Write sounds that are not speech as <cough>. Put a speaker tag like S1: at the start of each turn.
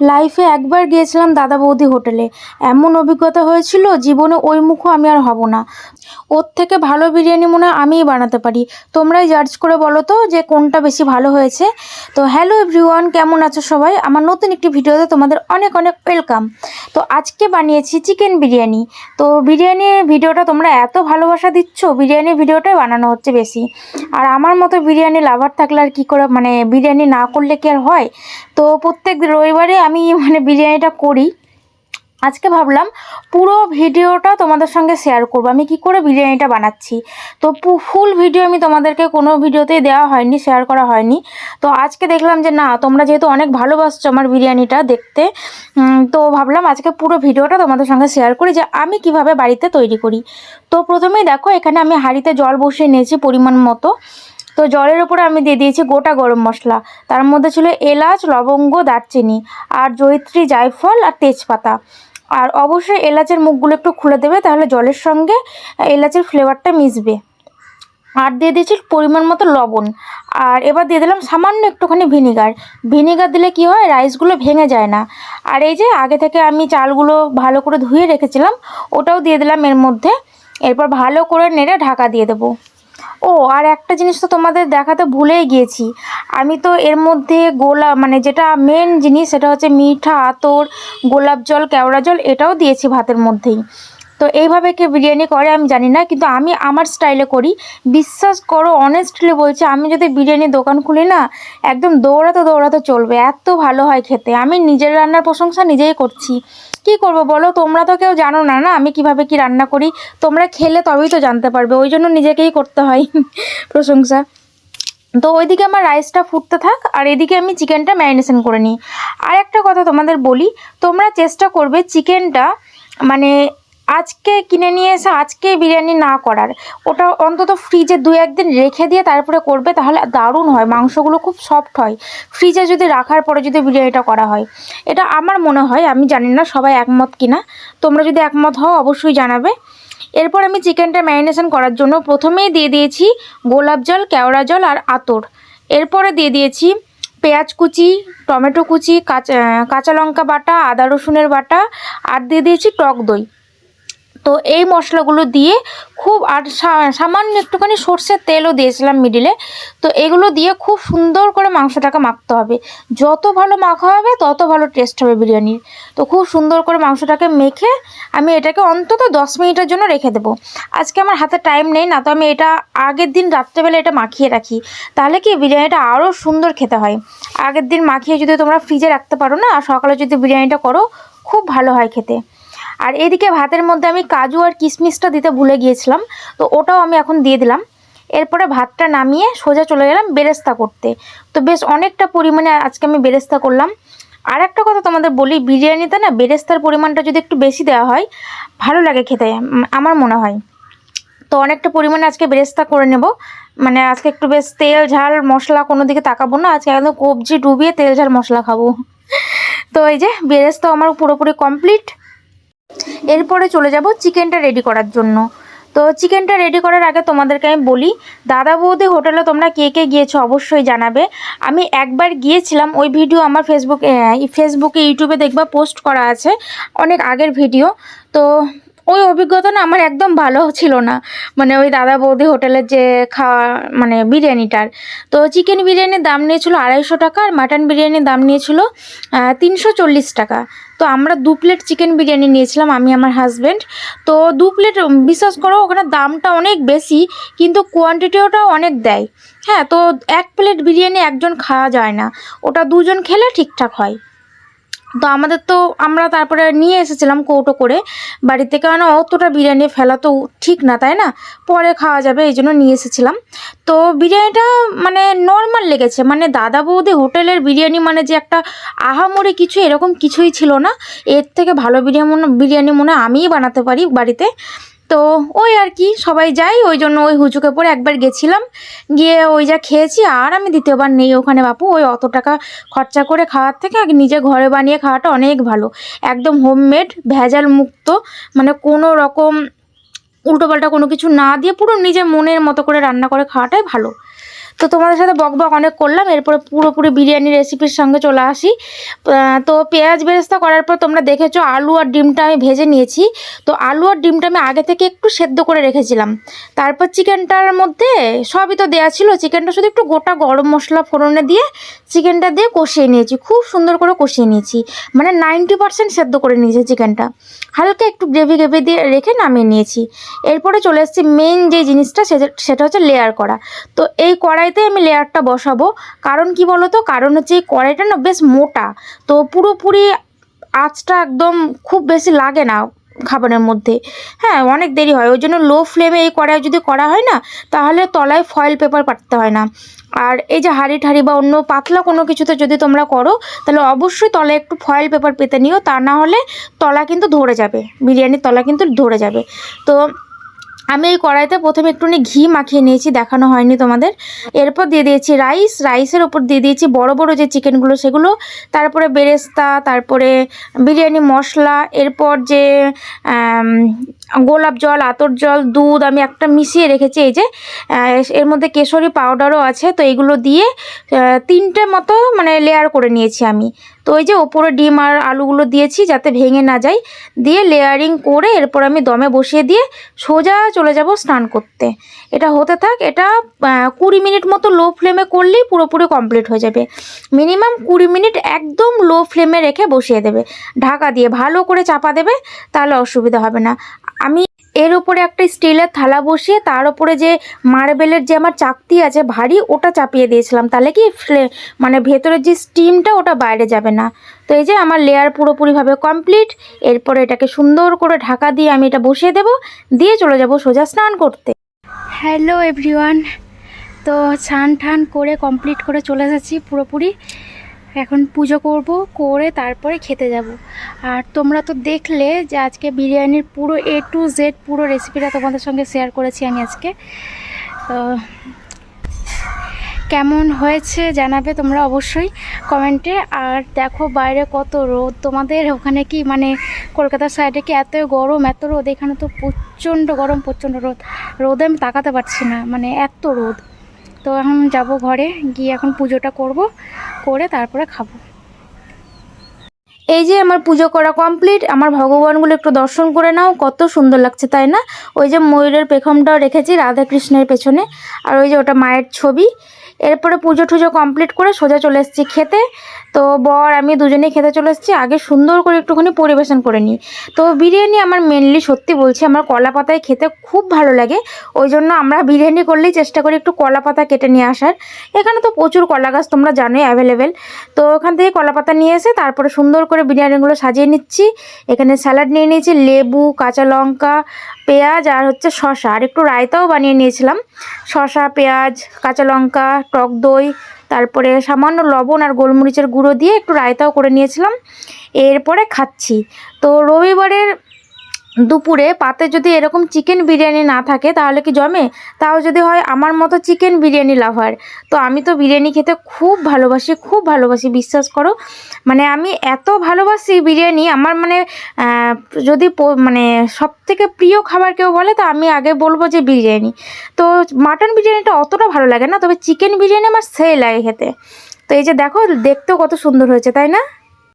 S1: লাইফে একবার গিয়েছিলাম দাদা বৌদি হোটেলে। এমন অভিজ্ঞতা হয়েছিল জীবনে ওই মুখও আমি আর হব না। ওর থেকে ভালো বিরিয়ানি মনে হয় আমিই বানাতে পারি। তোমরাই জাজ করে বলো তো যে কোনটা বেশি ভালো হয়েছে। তো হ্যালো এভরিওয়ান কেমন আছো সবাই? আমার নতুন একটি ভিডিওতে তোমাদের অনেক অনেক ওয়েলকাম তো আজকে বানিয়েছি চিকেন বিরিয়ানি। তো বিরিয়ানির ভিডিওটা তোমরা এত ভালোবাসা দিচ্ছ বিরিয়ানির ভিডিওটাই বানানো হচ্ছে বেশি। আর আমার মতো বিরিয়ানি লাভার থাকলে আর কী করে মানে বিরিয়ানি না করলে কি আর হয়? তো প্রত্যেক রবিবারে আমি মানে বিরিয়ানিটা করি। আজকে ভাবলাম পুরো ভিডিওটা তোমাদের সঙ্গে শেয়ার করব। আমি কি করে বিরিয়ানিটা বানাচ্ছি? তো ফুল ভিডিও আমি তোমাদেরকে কোনো ভিডিওতেই দেওয়া হয়নি শেয়ার করা হয়নি। তো আজকে দেখলাম যে না, তোমরা যেহেতু অনেক ভালোবাসছো আমার বিরিয়ানিটা দেখতে তো ভাবলাম আজকে পুরো ভিডিওটা তোমাদের সঙ্গে শেয়ার করি যে আমি কীভাবে বাড়িতে তৈরি করি। তো প্রথমেই দেখো, এখানে আমি হাঁড়িতে জল বসিয়ে নিয়েছি পরিমাণ মতো। তো জলের উপরে আমি দিয়ে দিয়েছি গোটা গরম মশলা। তার মধ্যে ছিল এলাচ, লবঙ্গ, দারচিনি আর জয়িত্রী জায়ফল আর তেজপাতা। আর অবশ্যই এলাচের মুখগুলো একটু খুলে দেবে, তাহলে জলের সঙ্গে এলাচের ফ্লেভারটা মিশবে। আর দিয়ে দিয়েছি পরিমাণ মতো লবণ। আর এবার দিয়ে দিলাম সামান্য একটুখানি ভিনিগার। ভিনিগার দিলে কি হয়, রাইসগুলো ভেঙে যায় না। আর এই যে আগে থেকে আমি চালগুলো ভালো করে ধুয়ে রেখেছিলাম, ওটাও দিয়ে দিলাম এর মধ্যে। এরপর ভালো করে নেড়ে ঢাকা দিয়ে দেবো। ও, আর একটা জিনিস তো তোমাদের দেখাতে ভুলেই গিয়েছি। আমি তো এর মধ্যে গোলা মানে যেটা মেন জিনিস সেটা হচ্ছে মিঠা, আতর, গোলাপ জল, কেওড়া জল এটাও দিয়েছি ভাতের মধ্যেই। তো এইভাবে কে বিরিয়ানি করে আমি জানি না, কিন্তু আমি আমার স্টাইলে করি। বিশ্বাস করো অনেস্টলি বলছি, আমি যদি বিরিয়ানির দোকান খুলি না, একদম দৌড়াতে দৌড়াতে চলবে, এত ভালো হয় খেতে। আমি নিজের রান্নার প্রশংসা নিজেই করছি। কি করব বলো, তোমরা তো কেউ জানো না না আমি কীভাবে কি রান্না করি, তোমরা খেলে তবেই তো জানতে পারবে, ওই জন্য নিজেকেই করতে হয় <laughs> প্রশংসা। তো ওইদিকে আমার রাইসটা ফুটতে থাক, আর এদিকে আমি চিকেনটা ম্যারিনেশন করে নিই। আর একটা কথা তোমাদের বলি, তোমরা চেষ্টা করবে চিকেনটা মানে আজকে কিনে নিয়ে এসে আজকে বিরিয়ানি না করার, ওটা অন্তত ফ্রিজে দু একদিন রেখে দিয়ে তারপরে করবে তাহলে দারুণ হয়, মাংসগুলো খুব সফট হয়। ফ্রিজে যদি রাখার পরে যদি বিরিয়ানিটা করা হয়। এটা আমার মনে হয়, আমি জানি না সবাই একমত কিনা, তোমরা যদি একমত হও অবশ্যই জানাবে। এরপর আমি চিকেনটা ম্যারিনেশন করার জন্য প্রথমেই দিয়ে দিয়েছি গোলাপ জল, কেওড়া জল আর আতর। এরপরে দিয়ে দিয়েছি পেঁয়াজ কুচি, টমেটো কুচি, কাঁচা কাঁচা লঙ্কা বাটা, আদা রসুনের বাটা, আর দিয়ে দিয়েছি টক দই। তো এই মশলাগুলো দিয়ে খুব আর সামান্য একটুখানি সর্ষের তেলও দিয়েছিলাম মিডিলে। তো এগুলো দিয়ে খুব সুন্দর করে মাংসটাকে মাখতে হবে। যত ভালো মাখা হবে, তত ভালো টেস্ট হবে বিরিয়ানির। তো খুব সুন্দর করে মাংসটাকে মেখে আমি এটাকে অন্তত দশ মিনিটের জন্য রেখে দেবো। আজকে আমার হাতে টাইম নেই, না তো আমি এটা আগের দিন রাত্রেবেলা এটা মাখিয়ে রাখি। তাহলে কি বিরিয়ানিটা আরও সুন্দর খেতে হয়। আগের দিন মাখিয়ে যদি তোমরা ফ্রিজে রাখতে পারো না, আর সকালে যদি বিরিয়ানিটা করো, খুব ভালো হয় খেতে। আর এদিকে ভাতের মধ্যে আমি কাজু আর কিশমিশটা দিতে ভুলে গিয়েছিলাম, তো ওটাও আমি এখন দিয়ে দিলাম। এরপরে ভাতটা নামিয়ে সোজা চলে গেলাম বেরেস্তা করতে। তো বেশ অনেকটা পরিমাণে আজকে আমি বেরেস্তা করলাম। আর একটা কথা তোমাদের বলি, বিরিয়ানিতে না বেরেস্তার পরিমাণটা যদি একটু বেশি দেওয়া হয়, ভালো লাগে খেতে আমার মনে হয়। তো অনেকটা পরিমাণে আজকে বেরেস্তা করে নেব। মানে আজকে একটু বেশ তেল, ঝাল, মশলা কোনো দিকে তাকাবো না, আজকে একদম কবজি ডুবিয়ে তেল, ঝাল, মশলা খাব। তো এই যে বেরেস্তা আমার পুরোপুরি কমপ্লিট এরপরে চলে যাব চিকেনটা রেডি করার জন্য। তো চিকেনটা রেডি করার আগে তোমাদেরকে আমি বলি, দাদা বৌদি হোটেলে তোমরা কে কে গিয়েছো অবশ্যই জানাবে। আমি একবার গিয়েছিলাম, ওই ভিডিও আমার ফেসবুক ফেসবুকে ইউটিউবে দেখবা পোস্ট করা আছে, অনেক আগের ভিডিও তো ওই অভিজ্ঞতা না আমার একদম ভালো ছিল না। মানে ওই দাদা বৌদি হোটেলের যে খাওয়া মানে বিরিয়ানিটার। তো চিকেন বিরিয়ানির দাম নিয়েছিল আড়াইশো টাকা আর মাটন বিরিয়ানির দাম নিয়েছিল তিনশো চল্লিশ টাকা। তো আমরা দু প্লেট চিকেন বিরিয়ানি নিয়েছিলাম, আমি, আমার হাজব্যান্ড তো দু প্লেট বিশ্বাস করো, ওখানে দামটা অনেক বেশি, কিন্তু কোয়ান্টিটিওটাও অনেক দেয়। হ্যাঁ তো এক প্লেট বিরিয়ানি একজন খাওয়া যায় না। ওটা দুজন খেলে ঠিকঠাক হয়। তো আমাদের তো আমরা তারপরে নিয়ে এসেছিলাম কৌটো করে। বাড়িতে কেন অতটা বিরিয়ানি ফেলা তো ঠিক না, তাই না? পরে খাওয়া যাবে, এই জন্য নিয়ে এসেছিলাম। তো বিরিয়ানিটা মানে নর্মাল লেগেছে মানে দাদা বৌদি হোটেলের বিরিয়ানি মানে যে একটা আহামরি কিছু এরকম কিছুই ছিল না। এর থেকে ভালো বিরিয়ানি বিরিয়ানি মনে আমিই বানাতে পারি বাড়িতে। তো ওই আর কি, সবাই যাই, ওই জন্য ওই হুচুকে পরে একবার গেছিলাম। গিয়ে ওই যা খেয়েছি, আর আমি দ্বিতীয়বার নেই ওখানে বাপু, ওই অত টাকা খরচা করে খাওয়ার থেকে আগে নিজে ঘরে বানিয়ে খাওয়াটা অনেক ভালো। একদম হোমমেড ভেজাল মুক্ত মানে কোনো রকম উল্টোপাল্টা কোনো কিছু না দিয়ে পুরো নিজের মনের মতো করে রান্না করে খাওয়াটাই ভালো। তো তোমাদের সাথে বক বক অনেক করলাম, এরপরে পুরোপুরি বিরিয়ানি রেসিপির সঙ্গে চলে আসি। তো পেঁয়াজ বেরেস্তা করার পর তোমরা দেখেছ আলু আর ডিমটা আমি ভেজে নিয়েছি। তো আলু আর ডিমটা আমি আগে থেকে একটু সেদ্ধ করে রেখেছিলাম। তারপর চিকেনটার মধ্যে সবই তো দেওয়া ছিল, চিকেনটা শুধু একটু গোটা গরম মশলা ফোড়নে দিয়ে চিকেনটা দিয়ে কষিয়ে নিয়েছি, খুব সুন্দর করে কষিয়ে নিয়েছি। মানে নাইনটি পার্সেন্ট সেদ্ধ করে নিয়েছি চিকেনটা। হালকা একটু গ্রেভি গ্রেভি দিয়ে রেখে নামিয়ে নিয়েছি। এরপরে চলে এসেছি মেন যে জিনিসটা, সেটা হচ্ছে লেয়ার করা। তো এই কড়াইতে আমি লেয়ারটা বসাবো। কারণ কি বলো তো কারণ হচ্ছে এই কড়াইটা না বেশ মোটা। তো পুরোপুরি আঁচটা একদম খুব বেশি লাগে না খাবারের মধ্যে। হ্যাঁ অনেক দেরি হয়। ওই জন্য লো ফ্লেমে এই কড়াই যদি করা হয় না, তাহলে তলায় ফয়েল পেপার পাততে হয় না। আর এই যে হাঁড়ি ঠাড়ি বা অন্য পাতলা কোনো কিছুতে যদি তোমরা করো, তাহলে অবশ্যই তলায় একটু ফয়েল পেপার পেতে নিও। তা না হলে তলা কিন্তু ধরে যাবে। বিরিয়ানির তলা কিন্তু ধরে যাবে। তো আমি এই কড়াইতে প্রথমে একটুখানি ঘি মাখিয়ে নিয়েছি, দেখানো হয়নি তোমাদের। এরপর দিয়ে দিয়েছি রাইস, রাইসের ওপর দিয়ে দিয়েছি বড় বড় যে চিকেনগুলো সেগুলো, তারপরে বেরেস্তা, তারপরে বিরিয়ানি মশলা, এরপর যে গোলাপ জল, আতর জল, দুধ, আমি একটা মিশিয়ে রেখেছি এই যে এর মধ্যে কেশরি পাউডারও আছে, তো এগুলো দিয়ে তিনটে মতো মানে লেয়ার করে নিয়েছি আমি। তো ওই যে ওপরে ডিম আর আলুগুলো দিয়েছি যাতে ভেঙে না যায়, দিয়ে লেয়ারিং করে এরপর আমি দমে বসিয়ে দিয়ে সোজা চলে যাব স্নান করতে। এটা হতে থাক, এটা কুড়ি মিনিট মতো লো ফ্লেমে করলেই পুরোপুরি কমপ্লিট হয়ে যাবে। মিনিমাম কুড়ি মিনিট একদম লো ফ্লেমে রেখে বসিয়ে দেবে। ঢাকা দিয়ে ভালো করে চাপা দেবে, তাহলে অসুবিধা হবে না। আমি এর উপরে একটা স্টিলের থালা বসিয়ে তার উপরে যে মার্বেলের যে আমার চাকতি আছে ভারী, ওটা চাপিয়ে দিয়েছিলাম। তাহলে কি মানে ভেতরের যে স্টিমটা, ওটা বাইরে যাবে না। তো এই যে আমার লেয়ার পুরোপুরিভাবে কমপ্লিট এরপরে এটাকে সুন্দর করে ঢাকা দিয়ে আমি এটা বসিয়ে দেব, দিয়ে চলে যাব সোজা স্নান করতে। হ্যালো এভরিওয়ান তো স্নান টান করে কমপ্লিট করে চলে এসেছি পুরোপুরি। এখন পুজো করব, করে তারপরে খেতে যাব। আর তোমরা তো দেখলে যে আজকে বিরিয়ানির পুরো এ টু জেড পুরো রেসিপিটা তোমাদের সঙ্গে শেয়ার করেছি আমি আজকে। তো কেমন হয়েছে জানাবে তোমরা অবশ্যই কমেন্টে। আর দেখো বাইরে কত রোদ, তোমাদের ওখানে কি মানে কলকাতার সাইডে কি এত গরম, এত রোদ? এখানে তো প্রচণ্ড গরম, প্রচণ্ড রোদ। রোদে আমি তাকাতে পারছি না মানে এত রোদ। তো এখন যাব ঘরে, গিয়ে এখন পুজোটা করব। করে তারপরে খাব। এই যে আমার পুজো করা কমপ্লিট আমার ভগবানগুলো একটু দর্শন করে নাও, কত সুন্দর লাগছে, তাই না? ওই যে ময়ূরের পেখমটাও রেখেছি রাধাকৃষ্ণের পেছনে, আর ওই যে ওটা মায়ের ছবি। এরপরে পুজো টুজো কমপ্লিট করে সোজা চলে এসেছি খেতে। তো বর, আমি দুজনেই খেতে চলে এসেছি, আগে সুন্দর করে একটুখানি পরিবেশন করে নিই। তো বিরিয়ানি আমার মেনলি সত্যি বলছি, আমার কলা পাতায় খেতে খুব ভালো লাগে। ওই জন্য আমরা বিরিয়ানি করলেই চেষ্টা করি একটু কলা পাতা কেটে নিয়ে আসার। এখানে তো প্রচুর কলা গাছ, তোমরা জানোই অ্যাভেলেবেল তো ওখান থেকে কলা পাতা নিয়ে এসে তারপরে সুন্দর করে বিরিয়ানিগুলো সাজিয়ে নিচ্ছি। এখানে স্যালাড নিয়ে নিয়েছি, লেবু, কাঁচা লঙ্কা, পেঁয়াজ আর হচ্ছে শশা আর একটু রায়তাও বানিয়ে নিয়েছিলাম। শশা পেঁয়াজ, কাঁচা লঙ্কা, টক দই, তারপরে সামান্য লবণ আর গোলমরিচের গুঁড়ো দিয়ে একটু রায়তাও করে নিয়েছিলাম। এরপরে খাচ্ছি। তো রবিবারের দুপুরে পাতে যদি এরকম চিকেন বিরিয়ানি না থাকে, তাহলে কি জমে? তাও যদি হয় আমার মতো চিকেন বিরিয়ানি লাভার তো আমি তো বিরিয়ানি খেতে খুব ভালোবাসি খুব ভালোবাসি, বিশ্বাস করো। মানে আমি এত ভালোবাসি বিরিয়ানি, আমার মানে যদি মানে সব থেকে প্রিয় খাবার কেউ বলে, তো আমি আগে বলব যে বিরিয়ানি। তো মাটন বিরিয়ানিটা অতটা ভালো লাগে না, তবে চিকেন বিরিয়ানি আমার সেই লাগে খেতে। তো এই যে দেখো, দেখতেও কত সুন্দর হয়েছে, তাই না?